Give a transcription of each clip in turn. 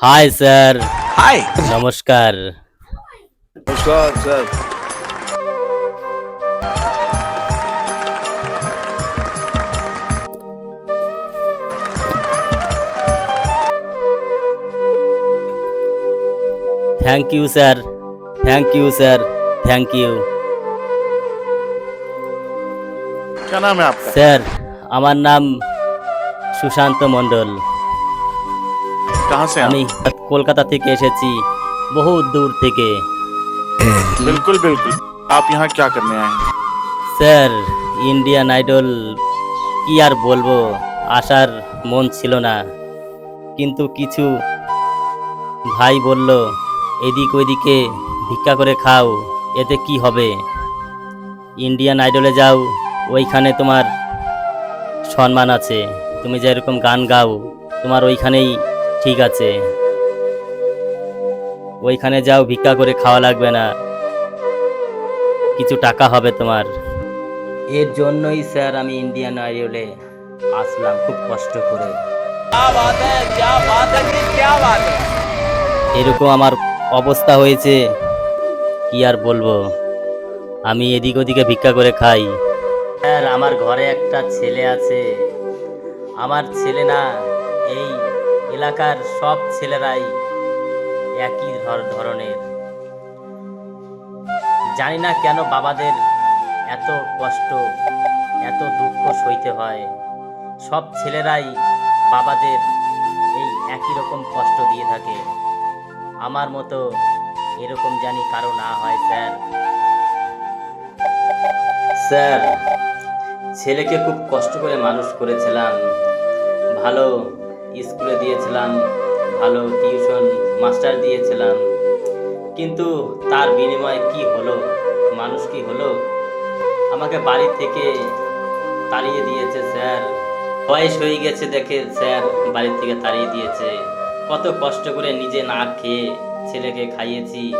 Hi sir हाय নমস্কার नमस्कार sir thank you sir thank you sir thank you क्या नाम है आपका স্যার আমার নাম সুশান্ত মণ্ডল कहाँ से हैं আমি কলকাতা থেকে এসেছি বহু দূর থেকে आप? बिल्कुल बिल्कुल आप यहाँ क्या करने आए हैं স্যার ইন্ডিয়ান আইডল কি আর বলবো আসার মন ছিল না কিন্তু কিছু ভাই বলল এদিক ওইদিকে ভিক্ষা করে খাও এতে কি হবে ইন্ডিয়ান আইডলে যাও ওইখানে তোমার সম্মান আছে তুমি যেরকম গান গাও তোমার ওইখানেই ঠিক আছে। ওইখানে যাও ভিক্ষা করে খাওয়া লাগবে না। কিছু টাকা হবে তোমার। এর জন্যই স্যার আমি ইন্ডিয়ান আইডলে আসলাম খুব কষ্ট করে। এরকম আমার অবস্থা হয়েছে কি আর বলব? আমি এদিক ওদিকে ভিক্ষা করে খাই। স্যার আমার ঘরে একটা ছেলে আছে। আমার ছেলে না এই এলাকার সব ছেলেরাই একই ধর- ধরনের। জানি না কেন বাবাদের এত কষ্ট, এত দুঃখ সইতে হয়। সব ছেলেরাই বাবাদের এই একই রকম কষ্ট দিয়ে থাকে। আমার মতো এরকম জানি কারও না হয়, স্যার। স্যার, ছেলেকে খুব কষ্ট করে মানুষ করেছিলাম। ভালো স্কুলে দিয়েছিলাম, ভালো টিউশন মাস্টার দিয়েছিলাম। কিন্তু তার বিনিময়ে কি হলো? মানুষ কি হলো? আমাকে বাড়ি থেকে তাড়িয়ে দিয়েছে স্যার। বয়স হয়ে গেছে দেখে স্যার বাড়ি থেকে তাড়িয়ে দিয়েছে। কত কষ্ট করে নিজে না খেয়ে ছেলেকে খাইয়েছি,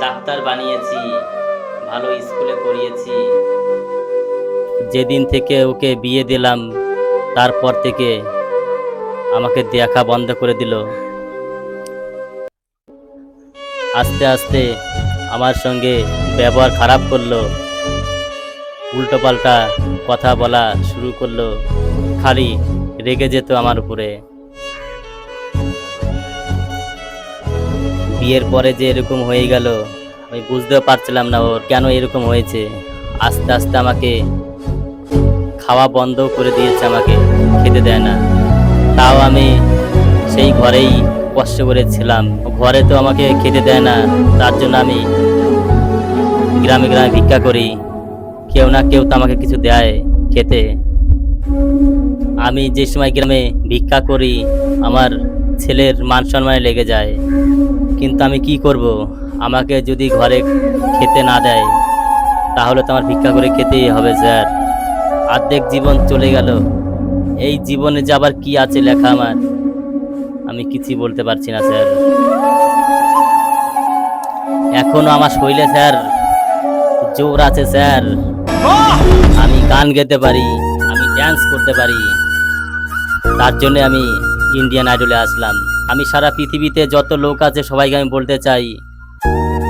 ডাক্তার বানিয়েছি, ভালো স্কুলে পড়িয়েছি। যেদিন থেকে ওকে বিয়ে দিলাম, তারপর থেকে আমাকে দেখা বন্ধ করে দিল। আস্তে আস্তে আমার সঙ্গে ব্যবহার খারাপ করল। উল্টোপাল্টা কথা বলা শুরু করল। খালি রেগে যেত আমার উপরে। বিয়ের পরে যে এরকম হয়ে গেল, আমি বুঝতেও পারছিলাম না ওর কেন এরকম হয়েছে। আস্তে আস্তে আমাকে খাওয়া বন্ধ করে দিয়েছে, আমাকে খেতে দেয় না। তাও আমি সেই ঘরেই কষ্ট করেছিলাম। ঘরে তো আমাকে খেতে দেয় না, তার জন্য আমি গ্রামে গ্রামে ভিক্ষা করি। কেউ না কেউ তো আমাকে কিছু দেয় খেতে। আমি যে সময় গ্রামে ভিক্ষা করি, আমার ছেলের মান সম্মানে লেগে যায়। কিন্তু আমি কি করব? আমাকে যদি ঘরে খেতে না দেয়, তাহলে তো আমার ভিক্ষা করে খেতেই হবে, স্যার। অর্ধেক জীবন চলে গেল। এই জীবনে যে আবার কি আছে লেখা আমার, আমি কিছুই বলতে পারছি না, স্যার। এখনও আমার শরীরে স্যার, জোর আছে, স্যার। আমি গান গেতে পারি, আমি ড্যান্স করতে পারি। তার জন্য আমি ইন্ডিয়ান আইডলে আসলাম। আমি সারা পৃথিবীতে যত লোক আছে, সবাইকে আমি বলতে চাই,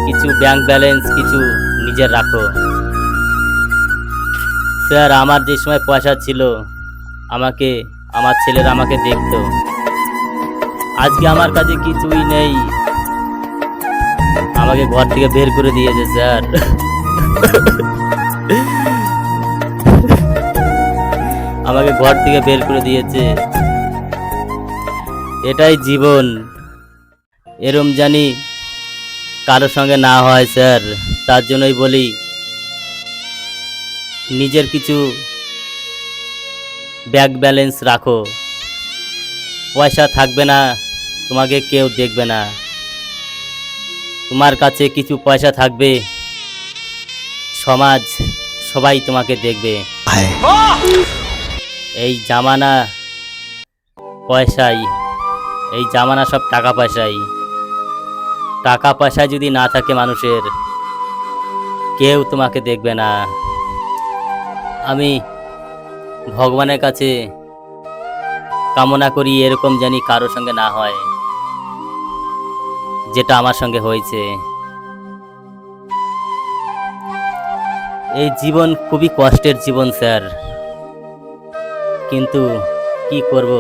কিছু ব্যাংক ব্যালেন্স কিছু নিজের রাখো। স্যার, আমার যে সময় পয়সা ছিল আমাকে, আমার ছেলেরা আমাকে দেখতো। আজকে আমার কাছে কিছুই নেই। আমাকে ঘর থেকে বের করে দিয়েছে, স্যার। আমাকে ঘর থেকে বের করে দিয়েছে। এটাই জীবন। এরম জানি কারোর সঙ্গে না হয়, স্যার। তার জন্যই বলি, নিজের কিছু ব্যাংক ব্যালেন্স রাখো। পয়সা থাকবে না তোমাকে কেউ দেখবে না। তোমার কাছে কিছু পয়সা থাকবে সমাজ সবাই তোমাকে দেখবে। এই জামানা পয়সাই এই জামানা সব টাকা পয়সাই। টাকা পয়সা যদি না থাকে মানুষের কেউ তোমাকে দেখবে না। আমি ভগবানের কাছে কামনা করি এরকম জানি কারোর সঙ্গে না হয়, যেটা আমার সঙ্গে হয়েছে। এই জীবন খুবই কষ্টের জীবন, স্যার। কিন্তু কি করব?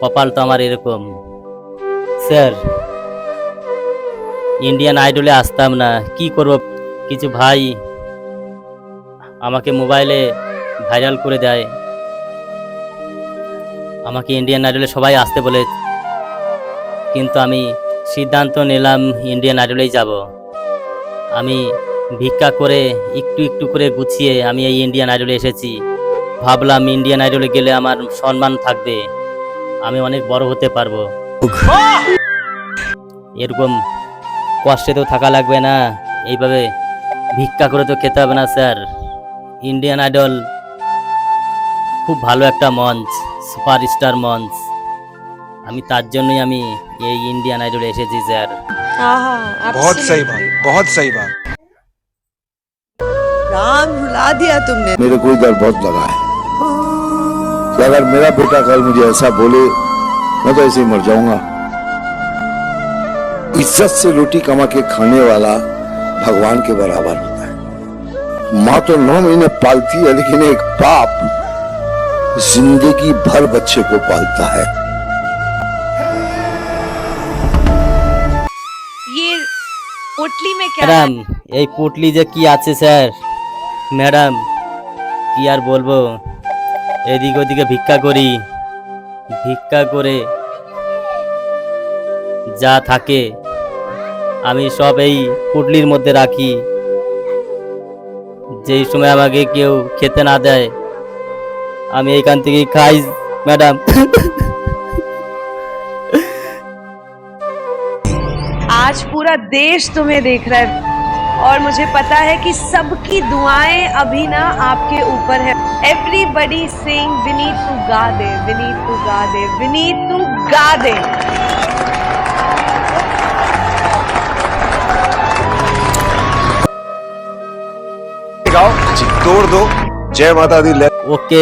কপাল তো আমার এরকম। স্যার, ইন্ডিয়ান আইডলে আসতাম না। কি করব? কিছু ভাই আমাকে মোবাইলে ভাইরাল করে দেয়। আমাকে ইন্ডিয়ান আইডলে সবাই আসতে বলে, কিন্তু আমি সিদ্ধান্ত নিলাম ইন্ডিয়ান আইডলেই যাব। আমি ভিক্ষা করে একটু একটু করে গুছিয়ে আমি এই ইন্ডিয়ান আইডলে এসেছি। ভাবলাম ইন্ডিয়ান আইডলে গেলে আমার সম্মান থাকবে। আমি অনেক বড় হতে পারব। এরকম কষ্টে তো থাকা লাগবে না। এইভাবে ভিক্ষা করে তো খেতে হবে না, স্যার। ইন্ডিয়ান আইডল খুব ভালো একটা মঞ্চ সুপারস্টার মঞ্চ আমি তার জন্যই আমি এই ইন্ডিয়ান আইডলে এসেছি স্যার आहा, बहुत सही बात absolutely. बहुत सही बात राम रुला दिया तुमने मेरे को डर बहुत लगा है कि अगर मेरा बेटा कल मुझे ऐसा बोले मैं तो ऐसे ही मर जाऊंगा इज्जत से रोटी कमा के खाने वाला भगवान के बराबर होता है माँ तो नौ महीने पालती है लेकिन एक बाप जिंदगी भर बच्चे को पालता है ये पोटली में क्या ম্যাডাম এই পুটলি যে কি আছে স্যার ম্যাডাম কি আর বলবো এদিক ওদিকে ভিক্ষা করি ভিক্ষা করে যা থাকে আমি সব এই পুটলির মধ্যে রাখি যেই সময় আমাকে কেউ খেতে না দেয় আমি এইখান থেকে খাই ম্যাডাম आज पूरा देश तुम्हें देख रहा है और मुझे पता है कि सबकी दुआएं अभी ना आपके ऊपर है एवरीबडी सिंग विनीत तू गा दे विनीत तू गा दे विनीत तू गा दे गाओ तोड़ दो जय माता दी ले ওকে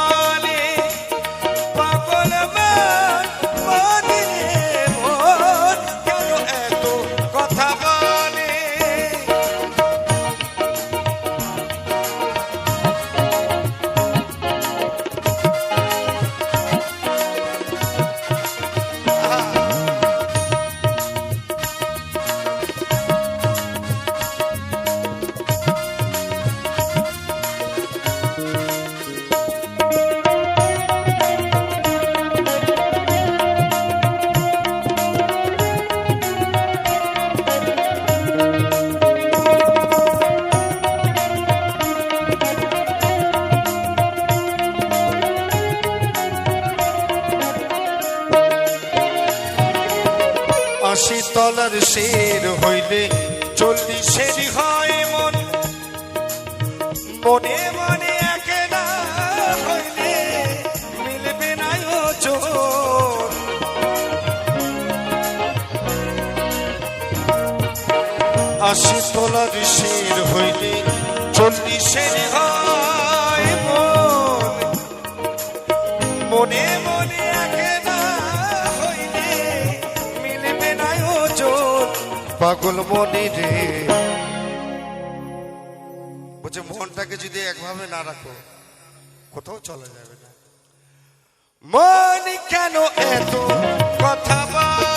তলার শের হইলে চল্লিশের হয় মন। মনে মনে একলা হইলে মিলবে না আশি তলার শের হইলে চল্লিশের হয় পাগল মনে রে। বলছে, মনটাকে যদি একভাবে না রাখো, কোথাও চলে যাবে না। মন কেন এত কথা বলে?